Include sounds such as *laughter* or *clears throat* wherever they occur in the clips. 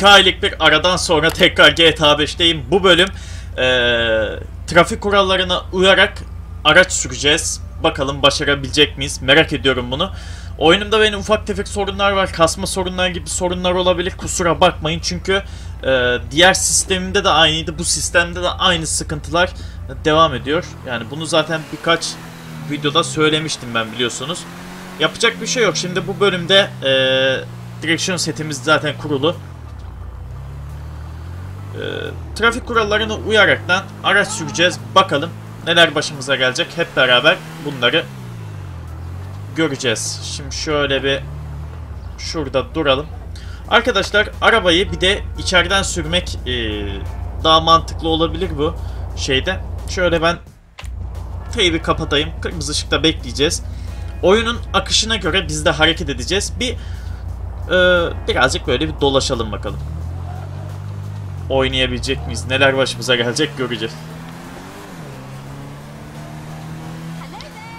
2 aylık bir aradan sonra tekrar GTA 5'teyim. Bu bölüm eee, trafik kurallarına uyarak araç süreceğiz. Bakalım başarabilecek miyiz? Merak ediyorum bunu. Oyunumda benim ufak tefek sorunlar var. Kasma sorunlar gibi sorunlar olabilir. Kusura bakmayın çünkü eee, diğer sistemimde de aynıydı. Bu sistemde de aynı sıkıntılar devam ediyor. Yani bunu zaten birkaç videoda söylemiştim ben biliyorsunuz. Yapacak bir şey yok. Şimdi bu bölümde eee direksiyon setimiz zaten kurulu. Trafik kurallarına uyaraktan araç süreceğiz. Bakalım neler başımıza gelecek. Hep beraber bunları göreceğiz. Şimdi şöyle bir şurada duralım. Arkadaşlar arabayı bir de içeriden sürmek eee, daha mantıklı olabilir bu şeyde. Şöyle ben teybi kapatayım. Kırmızı ışıkta bekleyeceğiz. Oyunun akışına göre biz de hareket edeceğiz. Bir eee, birazcık böyle bir dolaşalım bakalım. Oynayabilecek miyiz? Neler başımıza gelecek göreceğiz.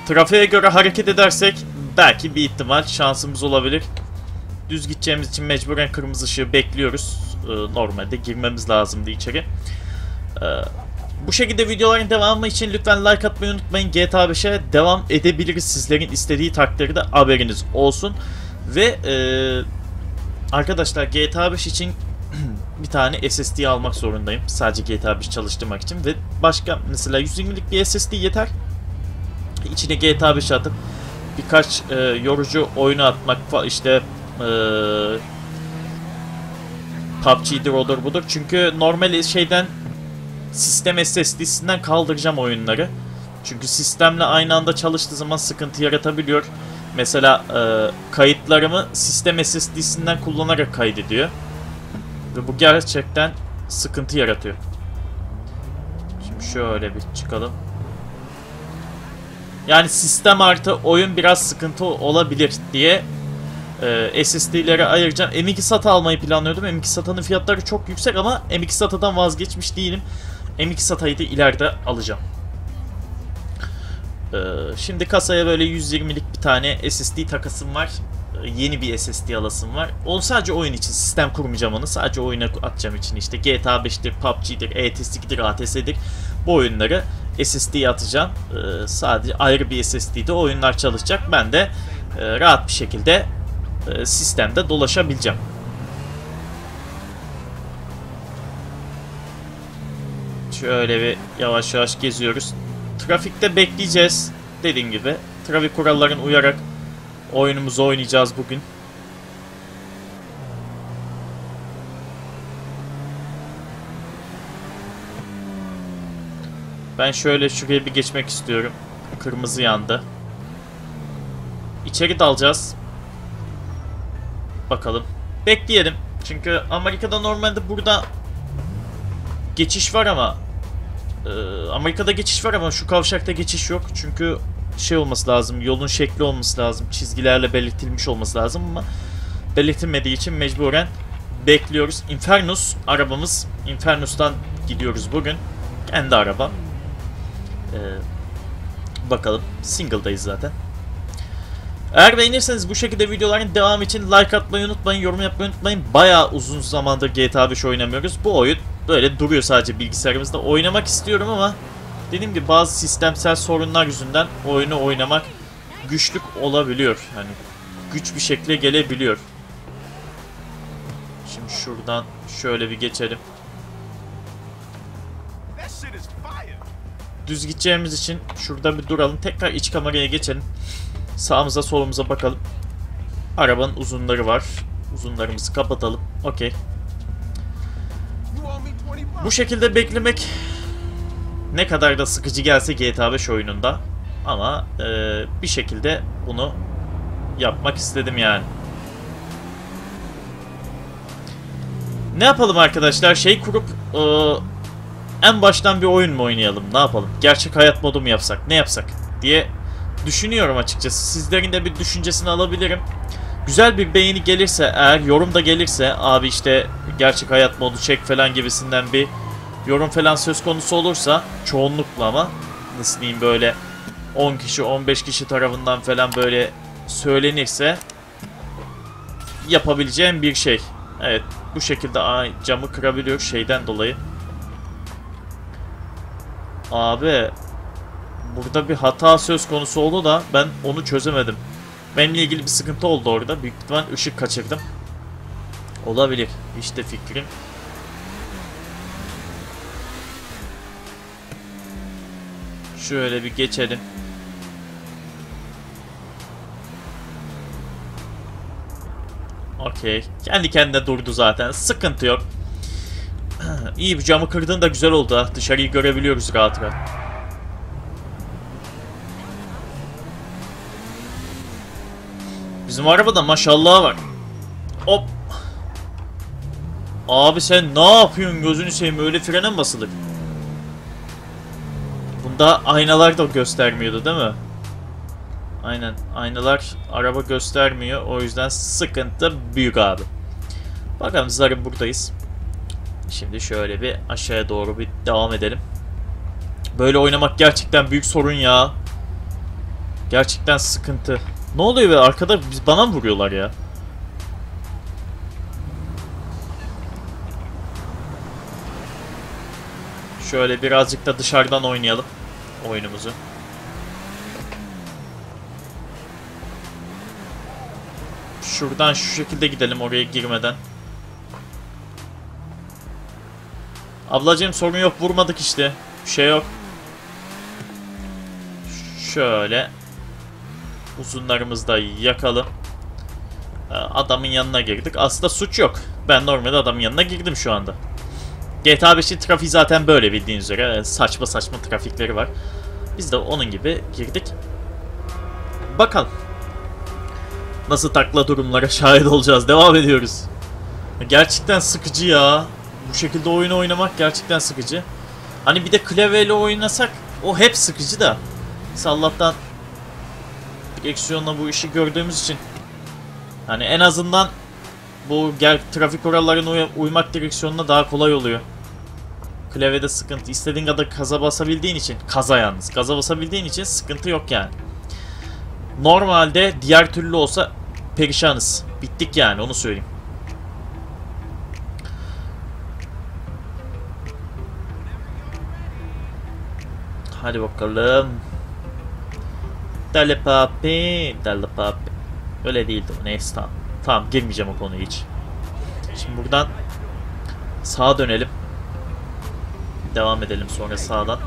Trafiğe göre hareket edersek belki bir ihtimal şansımız olabilir. Düz gideceğimiz için mecburen kırmızı ışığı bekliyoruz. Ee, normalde girmemiz lazımdı içeri. Ee, bu şekilde videoların devamı için lütfen like atmayı unutmayın. GTA 5'e devam edebiliriz sizlerin istediği takdirde haberiniz olsun. Ve e, arkadaşlar GTA 5 için *clears throat* bir tane SSD almak zorundayım. Sadece GTA 5 çalıştırmak için ve başka mesela 120'lik bir SSD yeter. İçine GTA 5 atıp birkaç e, yorucu oyunu atmak işte e, PUBG'dir odur budur. Çünkü normal şeyden sistem SSD'sinden kaldıracağım oyunları. Çünkü sistemle aynı anda çalıştığı zaman sıkıntı yaratabiliyor. Mesela e, kayıtlarımı sistem SSD'sinden kullanarak kaydediyor. Ve bu gerçekten sıkıntı yaratıyor. Şimdi şöyle bir çıkalım. Yani sistem artı oyun biraz sıkıntı olabilir diye e, SSD'leri ayıracağım. M2 SATA almayı planlıyordum. M2 SATA'nın fiyatları çok yüksek ama M2 SATA'dan vazgeçmiş değilim. M2 SATA'yı da ileride alacağım. E, şimdi kasaya böyle 120'lik bir tane SSD takasım var. Yeni bir SSD alasım var. Onu sadece oyun için sistem kurmayacağım onu. Sadece oyuna atacağım için işte GTA 5'tir, PUBG'dir, ETS'dir, ATS'dir. Bu oyunları SSD'ye atacağım. Ee, sadece ayrı bir SSD'de oyunlar çalışacak. Ben de e, rahat bir şekilde e, sistemde dolaşabileceğim. Şöyle bir yavaş yavaş geziyoruz. Trafikte bekleyeceğiz. Dediğim gibi trafik kurallarına uyarak oyunumuzu oynayacağız bugün. Ben şöyle şuraya bir geçmek istiyorum. Kırmızı yandı. İçeri dalacağız. Bakalım. Bekleyelim. Çünkü Amerika'da normalde burada geçiş var ama e, Amerika'da geçiş var ama şu kavşakta geçiş yok. Çünkü şey olması lazım. Yolun şekli olması lazım. Çizgilerle belirtilmiş olması lazım ama belirtilmediği için mecburen bekliyoruz. Infernus arabamız. Infernus'tan gidiyoruz bugün. Kendi araba. Ee, bakalım. Single'dayız zaten. Eğer beğenirseniz bu şekilde videoların devamı için like atmayı unutmayın, yorum yapmayı unutmayın. Bayağı uzun zamandır GTA 5 oynamıyoruz. Bu oyun böyle duruyor sadece bilgisayarımızda. Oynamak istiyorum ama dediğim gibi bazı sistemsel sorunlar yüzünden oyunu oynamak güçlük olabiliyor. Hani güç bir şekilde gelebiliyor. Şimdi şuradan şöyle bir geçelim. Düz gideceğimiz için şurada bir duralım. Tekrar iç kameraya geçelim. Sağımıza solumuza bakalım. Arabanın uzunları var. Uzunlarımızı kapatalım. Okey. You owe me 20 bucks. Bu şekilde beklemek ne kadar da sıkıcı gelse GTA 5 oyununda ama e, bir şekilde bunu yapmak istedim yani. Ne yapalım arkadaşlar? Şey kurup e, en baştan bir oyun mu oynayalım? Ne yapalım? Gerçek hayat modu mu yapsak? Ne yapsak? diye düşünüyorum açıkçası. Sizlerin de bir düşüncesini alabilirim. Güzel bir beğeni gelirse eğer yorum da gelirse abi işte gerçek hayat modu çek falan gibisinden bir yorum falan söz konusu olursa çoğunlukla ama nasıl diyeyim böyle 10 kişi 15 kişi tarafından falan böyle söylenirse yapabileceğim bir şey Evet bu şekilde ay, camı kırabiliyor şeyden dolayı. Abi burada bir hata söz konusu oldu da ben onu çözemedim. Benimle ilgili bir sıkıntı oldu orada. Büyük ihtimal ışık kaçırdım. Olabilir. İşte fikrim. Şöyle bir geçelim. Okey. Kendi kendine durdu zaten. Sıkıntı yok. *clears throat* İyi bir camı kırdın da güzel oldu. Dışarıyı görebiliyoruz rahat rahat. Bizim arabada maşallah var. Hop. Abi sen ne yapıyorsun gözünü seveyim öyle frene mi basılır? Bunda aynalar da göstermiyordu değil mi? Aynen aynalar araba göstermiyor o yüzden sıkıntı büyük abi. Bakalım zarım buradayız. Şimdi şöyle bir aşağıya doğru bir devam edelim. Böyle oynamak gerçekten büyük sorun ya. Gerçekten sıkıntı. Ne oluyor be arkada biz bana mı vuruyorlar ya? Şöyle birazcık da dışarıdan oynayalım oyunumuzu. Şuradan şu şekilde gidelim oraya girmeden. Ablacığım sorun yok vurmadık işte. Bir şey yok. Şöyle. Uzunlarımızı da yakalım. Ee, Adamın yanına girdik. Aslında suç yok. Ben normalde adamın yanına girdim şu anda. GTA 5'in trafiği zaten böyle bildiğiniz üzere. Saçma saçma trafikleri var. Biz de onun gibi girdik. Bakalım. Nasıl takla durumlara *laughs* şahit olacağız. Devam ediyoruz. Gerçekten sıkıcı ya. Bu şekilde oyunu oynamak gerçekten sıkıcı. Hani bir de klavyeyle oynasak o hep sıkıcı da. Biz Allah'tan direksiyonla bu işi gördüğümüz için hani en azından bu trafik kurallarına uy- uymak direksiyonuna daha kolay oluyor. Klavyede sıkıntı. İstediğin kadar kaza basabildiğin için, kaza yalnız, kaza basabildiğin için sıkıntı yok yani. Normalde diğer türlü olsa perişanız. Bittik yani onu söyleyeyim. Hadi bakalım. Dale papi, dale papi. Öyle değildi o. Neyse tamam. Tamam girmeyeceğim o konuya hiç. Şimdi buradan sağa dönelim. Devam edelim sonra sağdan.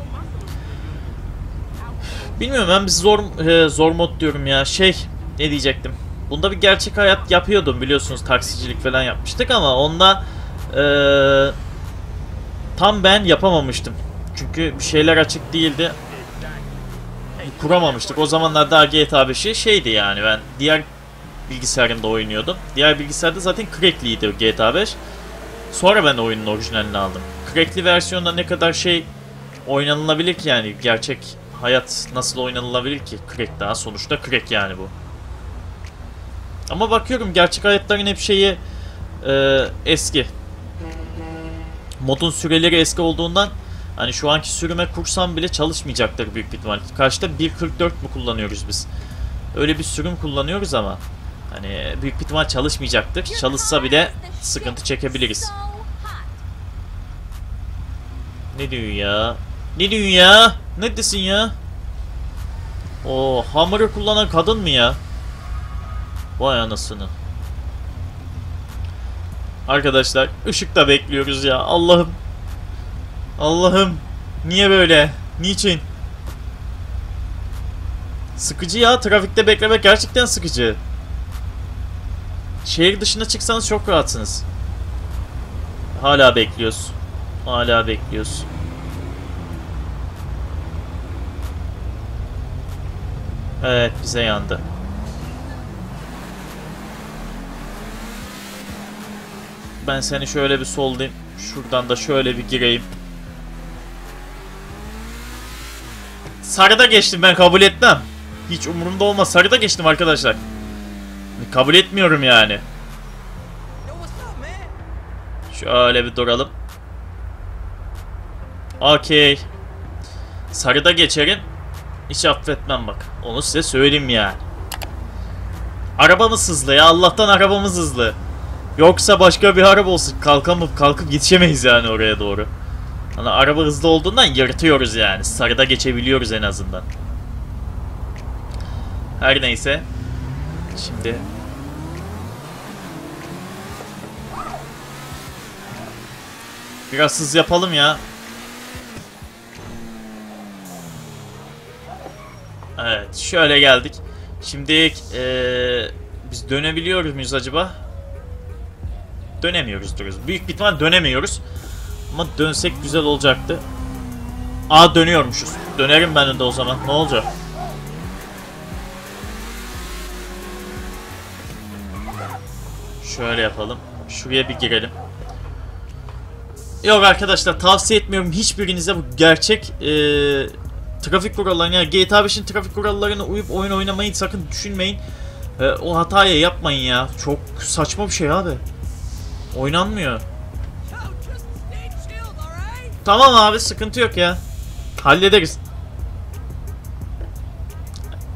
Bilmiyorum ben bir zor e, zor mod diyorum ya. Şey ne diyecektim. Bunda bir gerçek hayat yapıyordum biliyorsunuz taksicilik falan yapmıştık ama onda e, tam ben yapamamıştım. Çünkü bir şeyler açık değildi. Kuramamıştık. O zamanlar daha GTA 5'i şeydi yani ben diğer bilgisayarımda oynuyordum. Diğer bilgisayarda zaten crackli'ydi GTA 5. Sonra ben oyunun orijinalini aldım. Crackli versiyonda ne kadar şey oynanılabilir ki yani gerçek hayat nasıl oynanılabilir ki? Crack daha sonuçta crack yani bu. Ama bakıyorum gerçek hayatların hep şeyi e, eski. Modun süreleri eski olduğundan hani şu anki sürüme kursam bile çalışmayacaktır büyük bir ihtimal. Karşıda 1.44 mu kullanıyoruz biz? Öyle bir sürüm kullanıyoruz ama hani büyük bir ihtimal çalışmayacaktır. Çalışsa bile sıkıntı çekebiliriz. Ne diyorsun ya? Ne diyorsun ya? Ne desin ya? O hammer'ı kullanan kadın mı ya? Vay anasını. Arkadaşlar ışıkta bekliyoruz ya. Allah'ım. Allah'ım. Niye böyle? Niçin? Sıkıcı ya. Trafikte beklemek gerçekten sıkıcı. Şehir dışına çıksanız çok rahatsınız. Hala bekliyoruz. Hala bekliyoruz. Evet bize yandı. Ben seni şöyle bir sollayayım. Şuradan da şöyle bir gireyim. Sarıda geçtim ben kabul etmem. Hiç umurumda olmaz. Sarıda geçtim arkadaşlar. Kabul etmiyorum yani. Şöyle bir duralım. Okey. Sarıda geçerim. Hiç affetmem bak. Onu size söyleyeyim yani. Arabamız hızlı ya. Allah'tan arabamız hızlı. Yoksa başka bir araba olsun. Kalkamıp kalkıp yetişemeyiz yani oraya doğru. Hani araba hızlı olduğundan yırtıyoruz yani. Sarıda geçebiliyoruz en azından. Her neyse. Şimdi Biraz hız yapalım ya. Evet, şöyle geldik. Şimdi eee, biz dönebiliyor muyuz acaba? Dönemiyoruz duruyoruz. Büyük bir ihtimal dönemiyoruz. Ama dönsek güzel olacaktı. Aa dönüyormuşuz. Dönerim ben de o zaman. Ne olacak? Şöyle yapalım. Şuraya bir girelim. Yok arkadaşlar tavsiye etmiyorum hiçbirinize bu gerçek e, trafik kurallarına yani GTA 5'in trafik kurallarına uyup oyun oynamayı sakın düşünmeyin. E, o hatayı yapmayın ya. Çok saçma bir şey abi. Oynanmıyor. Tamam abi sıkıntı yok ya. Hallederiz.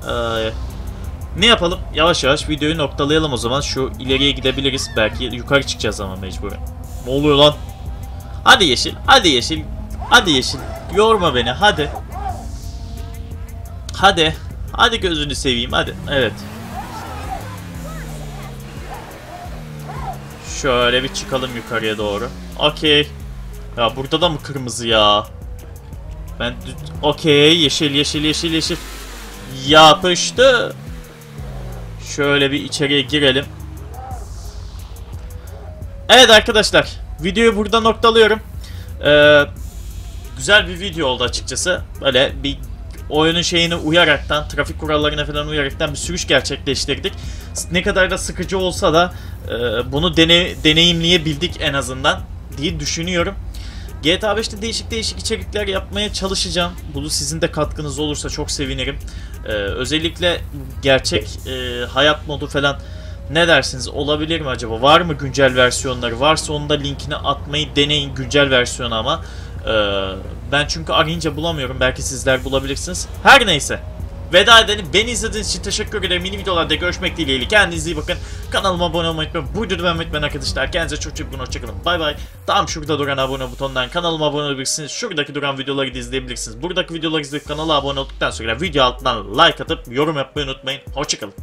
Ee, ne yapalım? Yavaş yavaş videoyu noktalayalım o zaman. Şu ileriye gidebiliriz. Belki yukarı çıkacağız ama mecburen. Ne oluyor lan? Hadi yeşil. Hadi yeşil. Hadi yeşil. Yorma beni. Hadi. Hadi. Hadi gözünü seveyim. Hadi. Evet. Şöyle bir çıkalım yukarıya doğru. Okey. Ya burada da mı kırmızı ya? Ben okey yeşil yeşil yeşil yeşil. Yapıştı. Şöyle bir içeriye girelim. Evet arkadaşlar. Videoyu burada noktalıyorum. Ee, güzel bir video oldu açıkçası. Böyle bir oyunun şeyine uyaraktan, trafik kurallarına falan uyaraktan bir sürüş gerçekleştirdik. Ne kadar da sıkıcı olsa da e, bunu dene, deneyimleyebildik en azından diye düşünüyorum. GTA 5'te değişik değişik içerikler yapmaya çalışacağım. Bunu sizin de katkınız olursa çok sevinirim. Ee, özellikle gerçek e, hayat modu falan ne dersiniz? Olabilir mi acaba? Var mı güncel versiyonları? Varsa onu da linkini atmayı deneyin güncel versiyonu ama. Ee, ben çünkü arayınca bulamıyorum. Belki sizler bulabilirsiniz. Her neyse. Veda edelim. Beni izlediğiniz için teşekkür ederim. Yeni videolarda görüşmek dileğiyle. Kendinize iyi bakın. Kanalıma abone olmayı unutmayın. Bu videoda beğenmeyi unutmayın arkadaşlar. Kendinize çok çok iyi bakın. Hoşçakalın. Bay bay. Tam şurada duran abone butonundan kanalıma abone olabilirsiniz. Şuradaki duran videoları da izleyebilirsiniz. Buradaki videoları izleyip kanala abone olduktan sonra video altından like atıp yorum yapmayı unutmayın. Hoşçakalın.